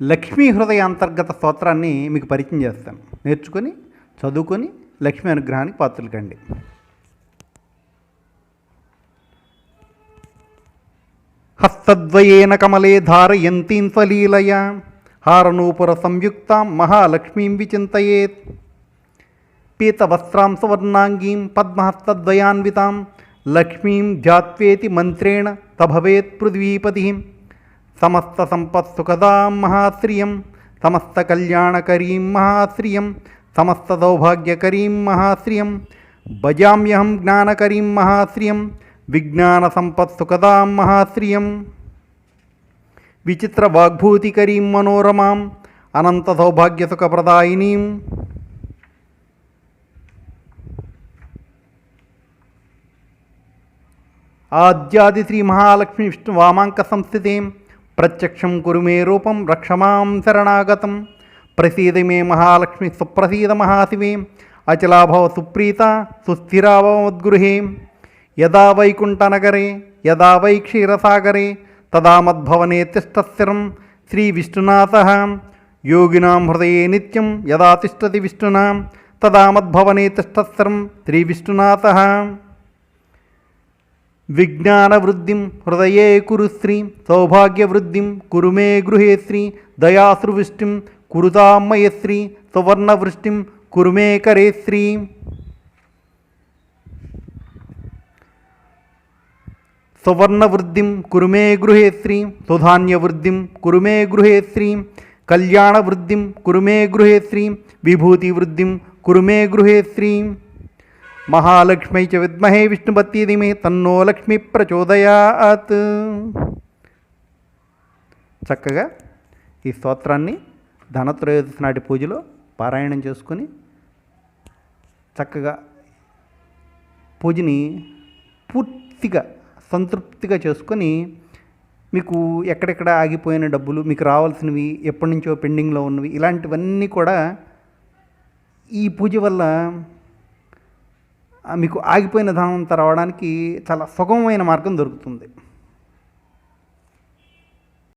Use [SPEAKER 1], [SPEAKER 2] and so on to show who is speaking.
[SPEAKER 1] లక్ష్మీ హృదయ అంతర్గత స్తోత్రాన్ని మీకు పరిచయం చేస్తాను నేర్చుకొని చదువుకొని లక్ష్మీ అనుగ్రహానికి పాత్రలు కండి. హస్తద్వయేన కమలే ధారయంతీం స్వలీలయ హారనూపుర సంయుక్తాం మహాలక్ష్మీం విచింతయేత్. పీతవస్త్రాం సువర్ణాంగీం పద్మహస్తద్వయాన్వితాం లక్ష్మీం జాత్వేతి మంత్రేణ తభవేత్ పృథ్వీపతి. సమస్త సంపత్సుఖదాం మహాశ్రియం. సమస్త కళ్యాణకరీం మహాశ్రియం. సమస్త సౌభాగ్యకరీం మహాశ్రియం. భజామ్యహం జ్ఞానకరీం మహాశ్రియం. విజ్ఞాన సంపత్సుఖదాం మహాశ్రియం. విచిత్ర వాగ్భూతికరీం మనోరమాం. అనంత సౌభాగ్యసుఖప్రదాయినీం ఆద్యాది శ్రీ మహాలక్ష్మి విష్ణు వామాంక సంస్థితేం. ప్రత్యక్షం కురు మే రూపం రక్షమాం శరణాగతం. ప్రసీద మే మహాలక్ష్మి సుప్రసీద మహాశివే. అచలాభవ సుప్రీత సుస్థిరాభవద్గృహే యదా వైకుంఠనగరే యదా వై క్షీరసాగరే తదా మద్భవనే తిష్టస్థిరం. శ్రీ విష్ణునాథ. యోగినాం హృదయే నిత్యం యదా తిష్టతి విష్ణునా. తదా మద్భవనే తిష్టస్థిరం. శ్రీ విష్ణునాథ. విజ్ఞానవృద్ధిం హృదయే కురు శ్రీ సౌభాగ్యవృద్ధిం కురు మే గృహే శ్రీ దయాశ్రువృష్టిం కురుతామయ శ్రీ సువర్ణవృష్టిం కురు మే కరే శ్రీ సువర్ణవృద్ధిం కురు మే గృహే శ్రీ సుధాన్యవృద్ధిం మహాలక్ష్మై చ విద్మహే విష్ణుపత్తి ధిమే తన్నో లక్ష్మి ప్రచోదయాత్. చక్కగా ఈ స్తోత్రాన్ని ధనత్రయోదశి నాటి పూజలో పారాయణం చేసుకొని చక్కగా పూజని పూర్తిగా సంతృప్తిగా చేసుకొని మీకు ఎక్కడెక్కడ ఆగిపోయిన డబ్బులు మీకు రావాల్సినవి ఎప్పటి నుంచో పెండింగ్లో ఉన్నవి ఇలాంటివన్నీ కూడా ఈ పూజ వల్ల మీకు ఆగిపోయిన ధనం రావడానికి చాలా సుగమమైన మార్గం దొరుకుతుంది.